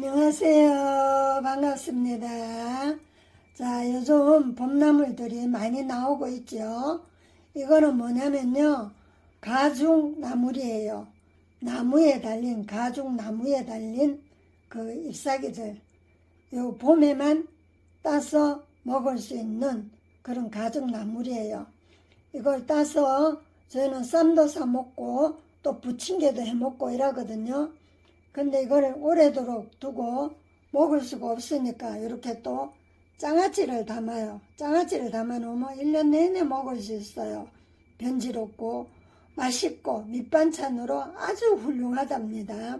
안녕하세요. 반갑습니다. 자, 요즘 봄나물들이 많이 나오고 있죠. 이거는 뭐냐면요. 가죽나물이에요. 나무에 달린, 가죽나무에 달린 그 잎사귀들. 요 봄에만 따서 먹을 수 있는 그런 가죽나물이에요. 이걸 따서 저희는 쌈도 싸 먹고 또 부침개도 해 먹고 이러거든요. 근데 이걸 오래도록 두고 먹을 수가 없으니까 이렇게 또 장아찌를 담아요. 장아찌를 담아 놓으면 1년 내내 먹을 수 있어요. 변질없고 맛있고 밑반찬으로 아주 훌륭하답니다.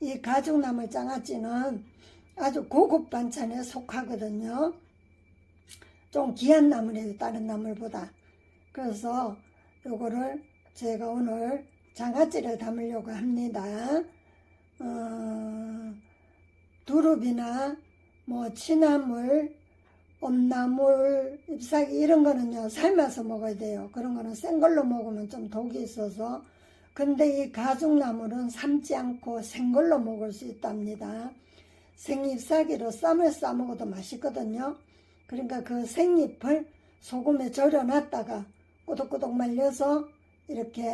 이 가죽나물 장아찌는 아주 고급 반찬에 속하거든요. 좀 귀한 나물이에요. 다른 나물보다. 그래서 요거를 제가 오늘 장아찌를 담으려고 합니다. 어, 두릅이나 뭐 취나물, 엄나물, 잎사귀 이런 거는요 삶아서 먹어야 돼요. 그런 거는 생 걸로 먹으면 좀 독이 있어서 근데 이 가죽나물은 삶지 않고 생 걸로 먹을 수 있답니다. 생잎사귀로 쌈을 싸 먹어도 맛있거든요. 그러니까 그 생잎을 소금에 절여놨다가 꼬독꼬독 말려서 이렇게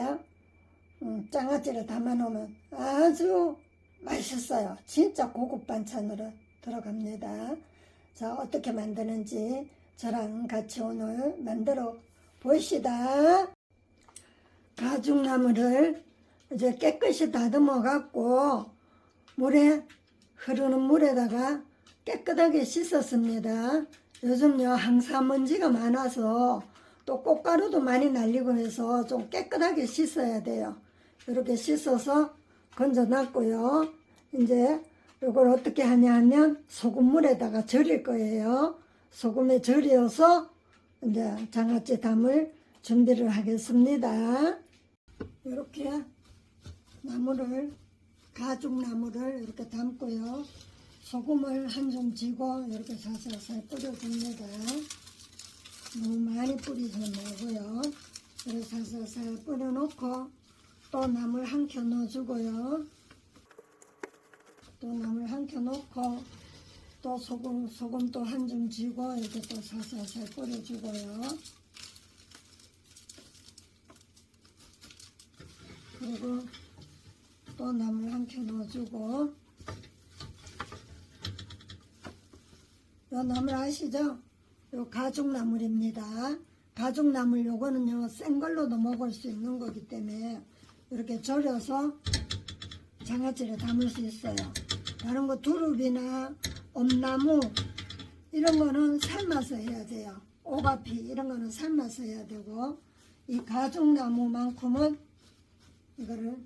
음, 장아찌를 담아 놓으면 아주 맛있어요. 진짜 고급 반찬으로 들어갑니다. 자, 어떻게 만드는지 저랑 같이 오늘 만들어 보시다. 가죽나물을 이제 깨끗이 다듬어 갖고 물에 흐르는 물에다가 깨끗하게 씻었습니다. 요즘요 항사먼지가 많아서 또 꽃가루도 많이 날리고 해서 좀 깨끗하게 씻어야 돼요. 이렇게 씻어서 건져놨고요. 이제 이걸 어떻게 하냐 하면 소금물에다가 절일 거예요. 소금에 절여서 이제 장아찌 담을 준비를 하겠습니다. 이렇게 나무를 가죽 나무를 이렇게 담고요. 소금을 한줌 쥐고 이렇게 살살살 뿌려줍니다. 너무 많이 뿌리지 말고요. 이렇게 살살살 뿌려놓고 또 나물 한 켜 넣어주고요. 또 나물 한 켜 넣고 또 소금 소금 또 한줌 쥐고 이렇게 또 살살살 뿌려주고요. 그리고 또 나물 한 켜 넣어주고 요 나물 아시죠? 요 가죽 나물입니다. 가죽 나물 요거는요 생걸로도 먹을 수 있는 거기 때문에 이렇게 절여서 장아찌를 담을 수 있어요. 다른 거 두릅이나 엄나무 이런 거는 삶아서 해야 돼요. 오가피 이런 거는 삶아서 해야 되고 이 가죽나무만큼은 이거를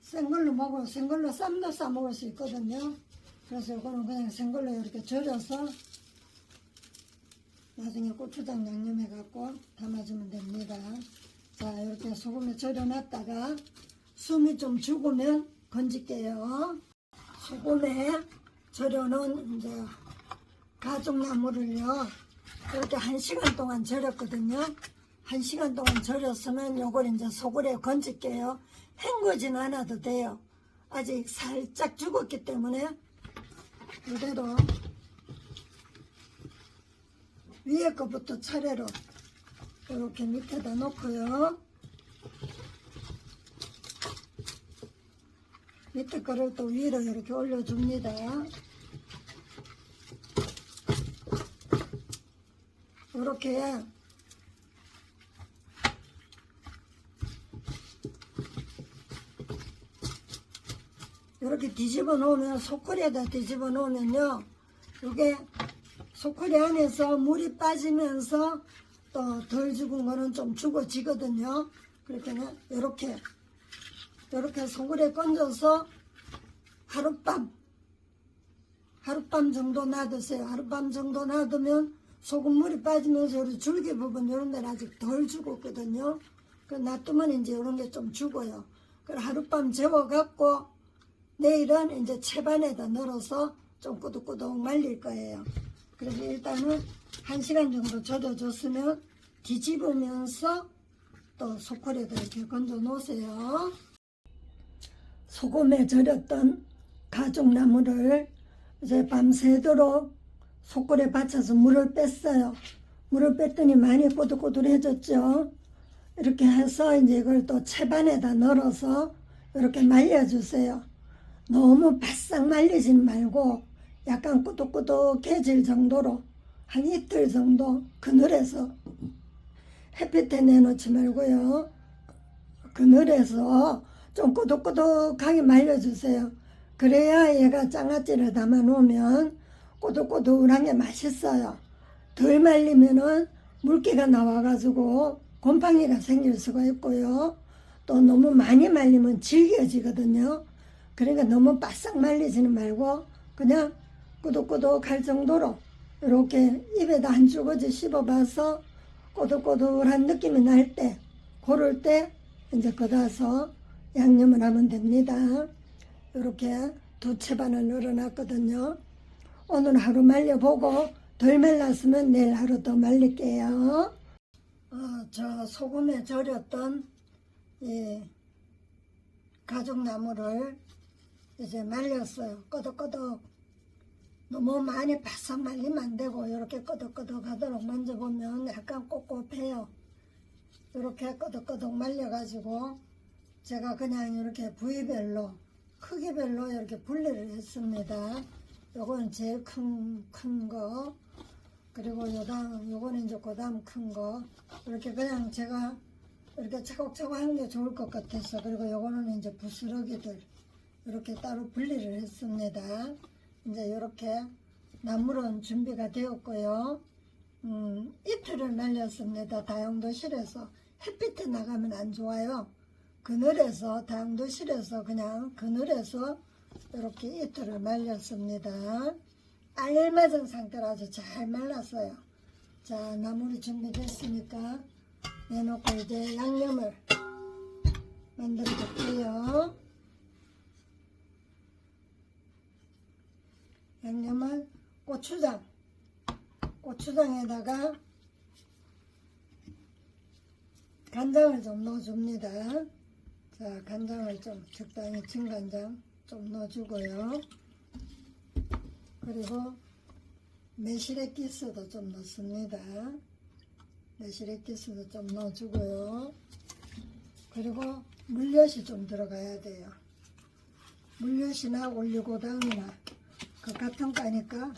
생걸로 먹어 생걸로 쌈도 싸 먹을 수 있거든요. 그래서 이거는 그냥 생걸로 이렇게 절여서 나중에 고추장 양념해 갖고 담아주면 됩니다. 자 이렇게 소금에 절여놨다가 숨이 좀 죽으면 건질게요. 소금에 절여놓은 이제 가죽나물을요 이렇게 한 시간 동안 절였거든요. 한 시간 동안 절였으면 요걸 이제 소금에 건질게요. 헹구진 않아도 돼요. 아직 살짝 죽었기 때문에 이대로 위에 거부터 차례로 이렇게 밑에다 놓고요. 밑에 거를 또 위로 이렇게 올려줍니다. 이렇게 이렇게 뒤집어 놓으면 소쿠리에다 뒤집어 놓으면요. 이게 소쿠리 안에서 물이 빠지면서 또 덜 죽은 거는 좀 죽어지거든요. 그렇게는 이렇게 이렇게 소쿠리에 건져서 하룻밤 하룻밤 정도 놔두세요. 하룻밤 정도 놔두면 소금물이 빠지면서 우리 줄기 부분 이런 데는 아직 덜 죽었거든요. 그 놔두면 이제 이런 게 좀 죽어요. 그 하룻밤 재워갖고 내일은 이제 채반에다 널어서 좀 꾸덕꾸덕 말릴 거예요. 그래서 일단은 한 시간 정도 젖어줬으면 뒤집으면서 또 소쿠리에다 이렇게 건져 놓으세요. 소금에 절였던 가족나무를 이제 밤새도록 속골에 받쳐서 물을 뺐어요. 물을 뺐더니 많이 꼬들꼬들해졌죠. 이렇게 해서 이제 이걸 또 채반에다 널어서 이렇게 말려주세요. 너무 바싹 말리진 말고 약간 꾸덕꾸덕해질 정도로 한 이틀 정도 그늘에서 햇빛에 내놓지 말고요. 그늘에서 좀 꼬독꼬독하게 말려주세요. 그래야 얘가 장아찌를 담아 놓으면 꼬독꼬독한 게 맛있어요. 덜 말리면은 물기가 나와가지고 곰팡이가 생길 수가 있고요. 또 너무 많이 말리면 질겨지거든요. 그러니까 너무 바싹 말리지는 말고 그냥 꾸덕꾸덕할 정도로 이렇게 입에다 한 주거지 씹어봐서 꼬들꼬들한 느낌이 날 때, 고를 때 이제 걷어서 양념을 하면 됩니다. 이렇게 두 채 반을 널어놨거든요. 오늘 하루 말려보고 덜 말랐으면 내일 하루 더 말릴게요. 어, 저 소금에 절였던 이 가죽나무를 이제 말렸어요. 꺼덕꺼덕. 너무 많이 바싹 말리면 안 되고 이렇게 꺼덕꺼덕 하도록 만져보면 약간 꼿꼿해요. 이렇게 꺼덕꺼덕 말려가지고 제가 그냥 이렇게 부위별로 크기별로 이렇게 분리를 했습니다. 요건 제일 큰, 큰 거. 그리고 요다음, 요거는 이제 그 다음 큰 거. 이렇게 그냥 제가 이렇게 차곡차곡 하는 게 좋을 것 같아서. 그리고 요거는 이제 부스러기들. 이렇게 따로 분리를 했습니다. 이제 이렇게 나물은 준비가 되었고요. 음, 이틀을 날렸습니다. 다용도실에서 햇빛에 나가면 안 좋아요. 그늘에서 다용도실에서 그냥 그늘에서 이렇게 이틀을 말렸습니다. 알맞은 상태로 아주 잘 말랐어요. 자 나물이 준비됐으니까 내놓고 이제 양념을 만들어 볼게요. 양념은 고추장, 고추장에다가 간장을 좀 넣어줍니다. 자, 간장을 좀 적당히 진간장 좀 넣어주고요. 그리고 매실액 기스도 좀 넣습니다. 매실액 기스도 좀 넣어주고요. 그리고 물엿이 좀 들어가야 돼요. 물엿이나 올리고당이나 그 같은 거니까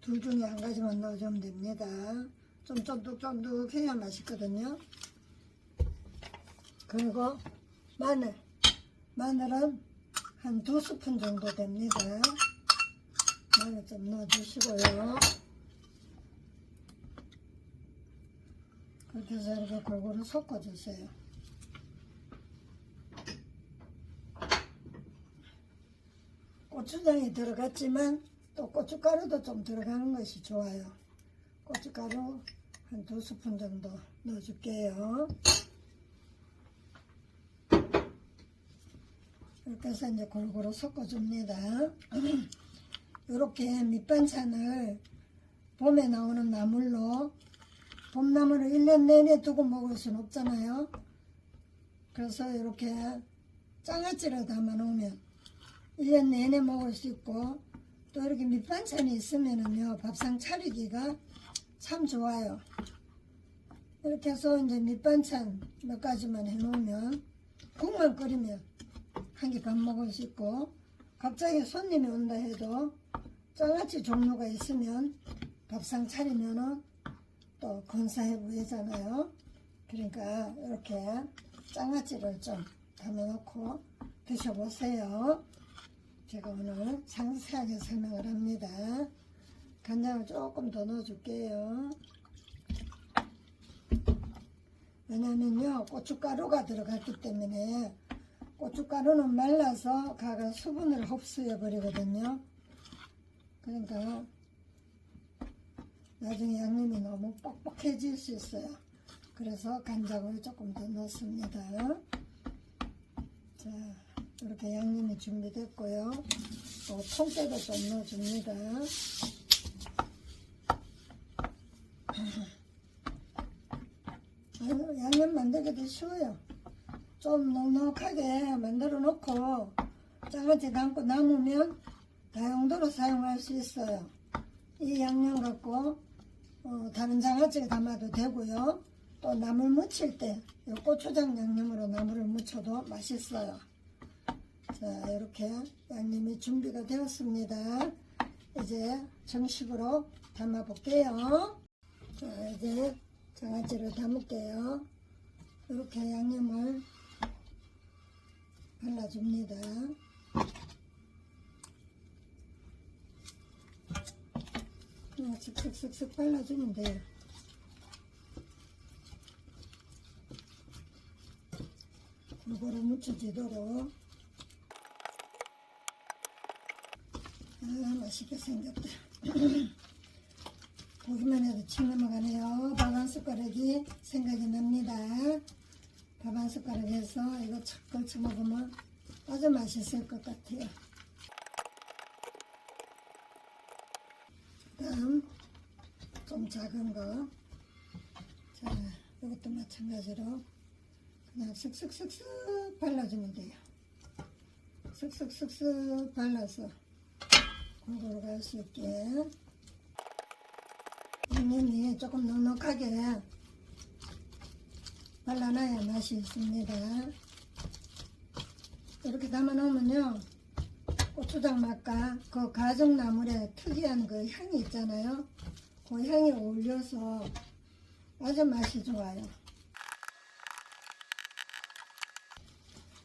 둘 중에 한 가지만 넣어주면 됩니다. 좀 쫀득쫀득해야 맛있거든요. 그리고 마늘. 마늘은 한 두 스푼 정도 됩니다. 마늘 좀 넣어주시고요. 그렇게 해서 이렇게 골고루 섞어주세요. 고추장이 들어갔지만 또 고춧가루도 좀 들어가는 것이 좋아요. 고춧가루 한 두 스푼 정도 넣어줄게요. 이렇게 해서 이제 골고루 섞어줍니다. 이렇게 밑반찬을 봄에 나오는 나물로 봄나물을 1년 내내 두고 먹을 수는 없잖아요. 그래서 이렇게 장아찌를 담아 놓으면 1년 내내 먹을 수 있고 또 이렇게 밑반찬이 있으면은요 밥상 차리기가 참 좋아요. 이렇게 해서 이제 밑반찬 몇 가지만 해놓으면 국만 끓이면 한개밥 먹을 수 있고 갑자기 손님이 온다 해도 장아찌 종류가 있으면 밥상 차리면은 또 건사해 보이잖아요. 그러니까 이렇게 장아찌를 좀 담아놓고 드셔보세요 제가 오늘 상세하게 설명을 합니다. 간장을 조금 더 넣어줄게요. 왜냐면요, 고춧가루가 들어갔기 때문에 고춧가루는 말라서 가가 수분을 흡수해 버리거든요. 그러니까 나중에 양념이 너무 뻑뻑해질 수 있어요. 그래서 간장을 조금 더 넣습니다. 자. 이렇게 양념이 준비됐고요. 어, 통깨도 좀 넣어줍니다. 양념 만들기도 쉬워요. 좀 넉넉하게 만들어 놓고 장아찌 담고 남으면 다용도로 사용할 수 있어요. 이 양념 갖고 어, 다른 장아찌 담아도 되고요. 또 나물 무칠 때이 고추장 양념으로 나물을 무쳐도 맛있어요. 자 이렇게 양념이 준비가 되었습니다. 이제 정식으로 담아 볼게요. 자 이제 장아찌를 담을게요. 이렇게 양념을 발라줍니다. 슥슥슥슥 발라주면 돼요. 골고루 묻혀지도록 아 맛있게 생겼다. 보기만 해도 침 넘어가네요. 밥 한 숟가락이 생각이 납니다. 밥 한 숟가락 해서 이거 착 걸쳐 먹으면 아주 맛있을 것 같아요. 다음 좀 작은 거. 자, 이것도 마찬가지로 그냥 슥슥슥슥 발라주면 돼요. 슥슥슥슥 발라서 골고루 갈수 있게. 양념이 조금 넉넉하게 발라놔야 맛이 있습니다. 이렇게 담아놓으면요. 고추장 맛과 그 가정나물의 특이한 그 향이 있잖아요. 그 향이 어울려서 아주 맛이 좋아요.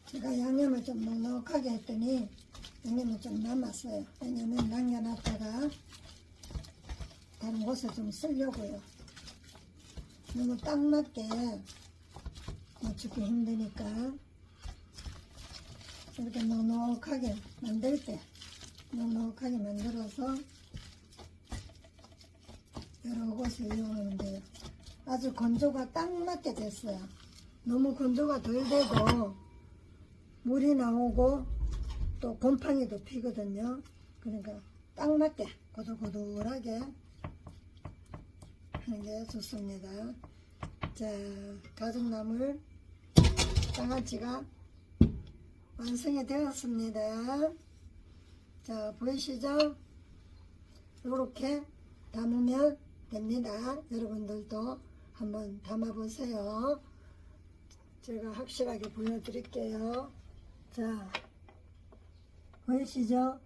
제가 양념을 좀 넉넉하게 했더니 양념이 좀 남았어요. 왜냐면 남겨놨다가 다른 곳에 좀 쓰려고요. 너무 딱 맞게 맞추기 힘드니까 이렇게 넉넉하게 만들 때 넉넉하게 만들어서 여러 곳에 이용하면 돼요. 아주 건조가 딱 맞게 됐어요. 너무 건조가 덜 돼도 물이 나오고 또 곰팡이도 피거든요. 그러니까 딱 맞게 고들고들하게 하는 게 좋습니다. 자, 가죽나물 장아찌가 완성이 되었습니다. 자, 보이시죠? 이렇게 담으면 됩니다. 여러분들도 한번 담아보세요. 제가 확실하게 보여드릴게요. 자, 보이시죠?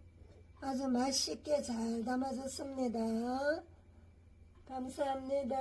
아주 맛있게 잘 담아졌습니다. 감사합니다.